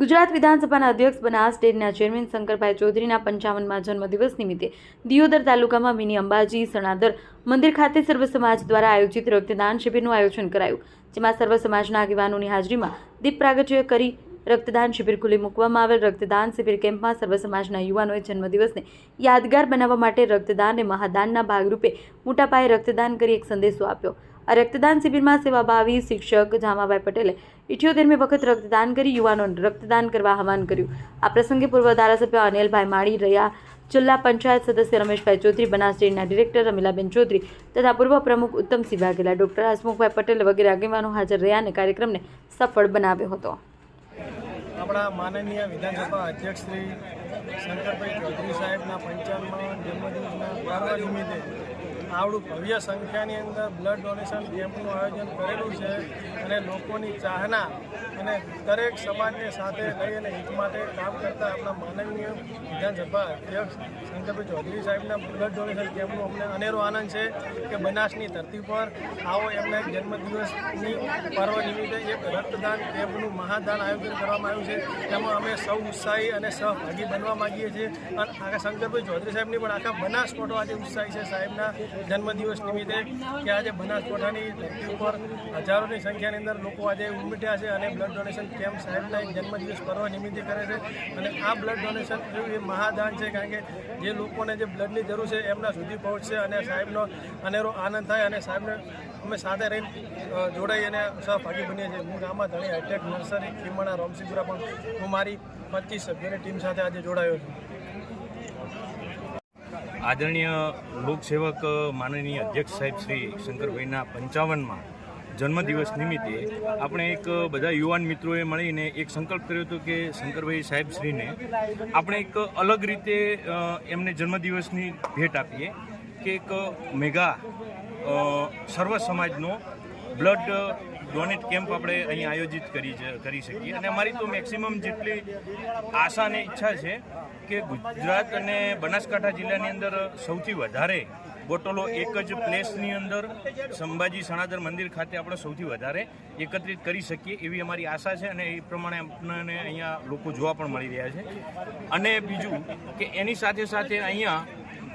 ગુજરાત વિધાનસભાના અધ્યક્ષ બનાસ ડેરીના ચેરમેન શંકરભાઈ ચૌધરીના પંચાવનમાં જન્મદિવસ નિમિત્તે દિયોદર તાલુકામાં મિની અંબાજી, સણાદર મંદિર ખાતે સર્વ સમાજ દ્વારા આયોજિત રક્તદાન શિબિરનું આયોજન કરાયું, જેમાં સર્વ સમાજના આગેવાનોની હાજરીમાં દીપ પ્રાગટ્ય કરી રક્તદાન શિબિર ખુલ્લી મૂકવામાં આવેલ રક્તદાન શિબિર કેમ્પમાં સર્વ સમાજના યુવાનોએ જન્મદિવસને યાદગાર બનાવવા માટે રક્તદાન અને મહાદાનના ભાગરૂપે મોટા પાયે રક્તદાન કરી એક સંદેશો આપ્યો. આ રક્તદાન શિબિરમાં સેવાભાવી શિક્ષક જામાભાઈ પટેલે ઇઠ્યોતેરમી વખત રક્તદાન કરી યુવાનોને રક્તદાન કરવા આહવાન કર્યું. આ પ્રસંગે પૂર્વ ધારાસભ્ય અનિલભાઈ માળી, રહ્યા જિલ્લા પંચાયત સદસ્ય રમેશભાઈ ચૌધરી, બનાસ ડેરીના ડિરેક્ટર રમીલાબેન ચૌધરી તથા પૂર્વ પ્રમુખ ઉત્તમસિંહ વાઘેલા, ડોક્ટર હસમુખભાઈ પટેલ વગેરે આગેવાનો હાજર રહ્યા અને કાર્યક્રમને સફળ બનાવ્યો હતો. આપણા માનનીય વિધાનસભા અધ્યક્ષ શ્રી શંકરભાઈ ચૌધરી સાહેબના પંચાવનમાં જન્મદિવસના નિમિત્તે આવડું ભવ્ય સંખ્યાની અંદર બ્લડ ડોનેશન કેમ્પનું આયોજન કરેલું છે અને લોકોની ચાહના અને દરેક સમાજને સાથે લઈ અને હિત માટે કામ કરતા આપણા માનનીય વિધાનસભા અધ્યક્ષ શંકરભાઈ ચૌધરી સાહેબના બ્લડ ડોનેશન કેમ્પનો અમને અનેરો આનંદ છે કે બનાસની ધરતી પર આવો એમના જન્મદિવસની પર્વ નિમિત્તે એક રક્તદાન કેમ્પનું મહાદાન આયોજન કરવામાં આવ્યું છે. તેમાં અમે સૌ ઉત્સાહી અને સહભાગી બનવા માગીએ છીએ. અને આખા શંકરભાઈ ચૌધરી સાહેબની પણ આખા બનાસકોટો આજે ઉત્સાહી છે સાહેબના. જન્મદિવસ નિમિત્તે કે આજે બનાસકોઠાની ધરતી ઉપર હજારોની સંખ્યાની અંદર લોકો આજે ઉમટ્યા છે અને બ્લડ ડોનેશન કેમ્પ સાહેબના એક જન્મદિવસ પર્વ નિમિત્તે કરે છે. અને આ બ્લડ ડોનેશન એ મહાદાન છે કારણ કે જે લોકોને જે બ્લડની જરૂર છે એમના સુધી પહોંચશે અને સાહેબનો અનેરો આનંદ થાય અને સાહેબને અમે સાથે રહીને જોડાઈ અને સહભાગી બનીએ છીએ. હું ગામમાં ધણી હાઈટેક નર્સરી ખીમણા રોમસિંગપુરા પણ હું મારી પચીસ સભ્યોની ટીમ સાથે આજે જોડાયો છું. આદરણીય લોકસેવક માનનીય અધ્યક્ષ સાહેબ શ્રી શંકરભાઈના પંચાવનમાં જન્મદિવસ નિમિત્તે આપણે એક બધા યુવાન મિત્રોએ મળીને એક સંકલ્પ કર્યો હતો કે શંકરભાઈ સાહેબ શ્રીને આપણે એક અલગ રીતે એમને જન્મદિવસની ભેટ આપીએ કે એક મેગા સર્વ સમાજનો બ્લડ ડોનેટ કેમ્પ આપણે અહીં આયોજિત કરી કરી શકીએ. અને અમારી તો મેક્સિમમ જેટલી આશા અને ઈચ્છા છે કે ગુજરાત અને બનાસકાંઠા જિલ્લાની અંદર સૌથી વધારે બોટલો એક જ પ્લેસની અંદર સંભાજી સણાદર મંદિર ખાતે આપણે સૌથી વધારે એકત્રિત કરી શકીએ એવી અમારી આશા છે અને એ પ્રમાણે આપણને અહીંયા લોકો જોવા પણ મળી રહ્યા છે. અને બીજું કે એની સાથે સાથે અહીંયા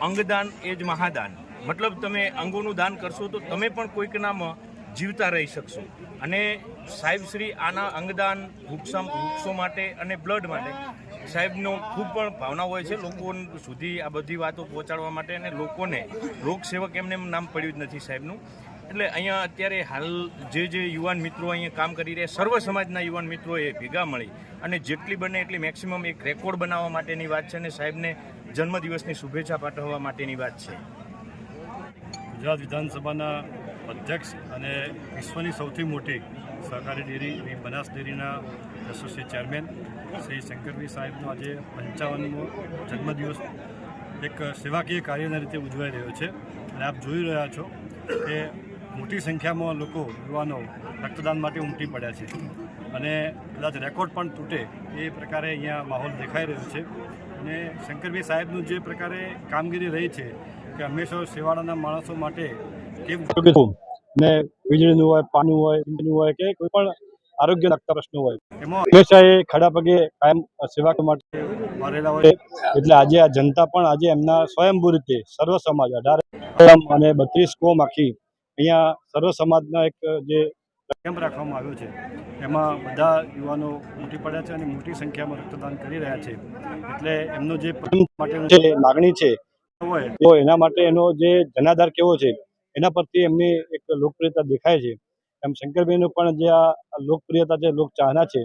અંગદાન એ જ મહાદાન. મતલબ તમે અંગોનું દાન કરશો તો તમે પણ કોઈક નામાં જીવતા રહી શકશો. અને સાહેબશ્રી આના અંગદાન વૃક્ષો માટે અને બ્લડ માટે સાહેબનો ખૂબ પણ ભાવના હોય છે લોકો સુધી આ બધી વાતો પહોંચાડવા માટે અને લોકોને લોકસેવક એમને એમ નામ પડ્યું જ નથી સાહેબનું. એટલે અહીંયા અત્યારે હાલ જે જે યુવાન મિત્રો અહીંયા કામ કરી રહ્યા, સર્વ સમાજના યુવાન મિત્રોએ ભેગા મળી અને જેટલી બને એટલી મેક્સિમમ એક રેકોર્ડ બનાવવા માટેની વાત છે અને સાહેબને જન્મદિવસની શુભેચ્છા પાઠવવા માટેની વાત છે. ગુજરાત વિધાનસભાના અધ્યક્ષ અને વિશ્વની સૌથી મોટી સહકારી ડેરી એવી બનાસ ડેરીના એસોસિએટ ચેરમેન શ્રી શંકરભાઈ સાહેબનો આજે પંચાવનમો જન્મદિવસ એક સેવાકીય કાર્યના રીતે ઉજવાઈ રહ્યો છે. અને આપ જોઈ રહ્યા છો કે મોટી સંખ્યામાં લોકો, યુવાનો રક્તદાન માટે ઉમટી પડ્યા છે. અને કદાચ રેકોર્ડ પણ તૂટે એ પ્રકારે અહીંયા માહોલ દેખાઈ રહ્યો છે. અને શંકરભાઈ સાહેબનું જે પ્રકારે કામગીરી રહી છે કે હંમેશા સેવાળાના માણસો માટે ને વીજળીનું હોય પાણીનું હોય વીજળીનું હોય કે કોઈ પણ આરોગ્ય લગતા પ્રશ્નો હોય. હંમેશા એ ખડા પગે કાયમ સેવા માટે ભરેલા હોય. એટલે આજે આ જનતા પણ આજે એમના સ્વયંભૂ રીતે સર્વ સમાજ અઢાર કોમ અને બત્રીસ કોમ આખી અહીંયા સર્વ સમાજના એક જે કેમ્પ રાખવામાં આવ્યો છે. એમાં બધા યુવાનો ઉમટી પડ્યા છે અને મોટી સંખ્યામાં રક્તદાન કરી રહ્યા છે. એટલે એમનો જે માટેનો જે લાગણી છે હોય. તો એના માટે એનો જે જનાધાર કેવો છે એના પરથી એમની એક લોકપ્રિયતા દેખાય છે. એમ શંકરભાઈનું પણ જે આ લોકપ્રિયતા છે લોક ચાહના છે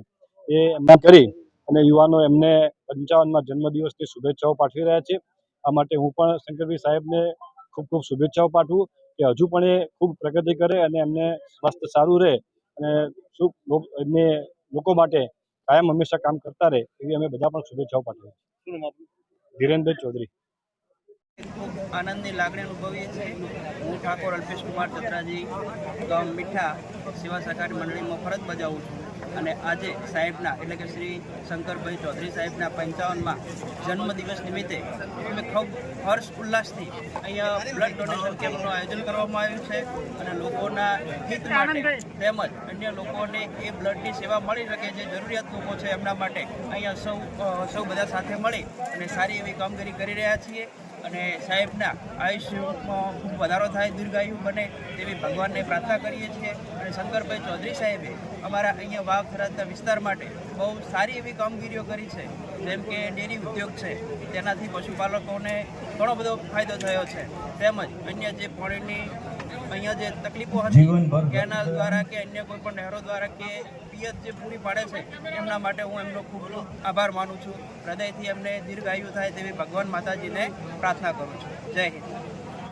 એ એમના કરી અને યુવાનો એમને પંચાવનમાં જન્મદિવસની શુભેચ્છાઓ પાઠવી રહ્યા છે. આ માટે હું પણ શંકરભાઈ સાહેબને ખૂબ ખૂબ શુભેચ્છાઓ પાઠવું કે હજુ પણ એ ખૂબ પ્રગતિ કરે અને એમને સ્વાસ્થ્ય સારું રહે અને શું એમને લોકો માટે કાયમ હંમેશા કામ કરતા રહે એવી અમે બધા પણ શુભેચ્છાઓ પાઠવીએ ધીરેન્દ્ર ચૌધરી. આનંદની લાગણી અનુભવીએ છીએ. હું ઠાકોર અલ્પેશ કુમાર ચત્રાજી, ગામ મીઠા, સેવા સહકારી મંડળીમાં ફરજ બજાવું છું. અને આજે સાહેબના, એટલે કે શ્રી શંકરભાઈ ચૌધરી સાહેબના પંચાવનમાં જન્મદિવસ નિમિત્તે અમે ખૂબ હર્ષ ઉલ્લાસથી અહીંયા બ્લડ ડોનેશન કેમ્પનું આયોજન કરવામાં આવ્યું છે. અને લોકોના હિત માટે તેમજ અન્ય લોકોને એ બ્લડની સેવા મળી શકે જે જરૂરિયાત લોકો છે એમના માટે અહીંયા સૌ સૌ બધા સાથે મળી અને સારી એવી કામગીરી કરી રહ્યા છીએ. અને સાહેબના આયુષ્યમાં ખૂબ વધારો થાય દીર્ઘાયુ બને તેવી ભગવાનને પ્રાર્થના કરીએ છીએ. અને શંકરભાઈ ચૌધરી સાહેબે અમારા અહીંયા વાવ થરાદના વિસ્તાર માટે બહુ સારી એવી કામગીરીઓ કરી છે. જેમ કે ડેરી ઉદ્યોગ છે, તેનાથી પશુપાલકોને ઘણો બધો ફાયદો થયો છે. તેમજ અન્ય જે પાણીની અહીંયા જે તકલીફો હતી કેનાલ દ્વારા કે અન્ય કોઈ પણ નહેરો દ્વારા કે પિયત જે પૂરી પાડે છે એમના માટે હું એમનો ખૂબ ખૂબ આભાર માનું છું. હૃદયથી એમને દીર્ઘાયુ થાય તેવી ભગવાન માતાજીને પ્રાર્થના કરું છું. જય હિન્દ.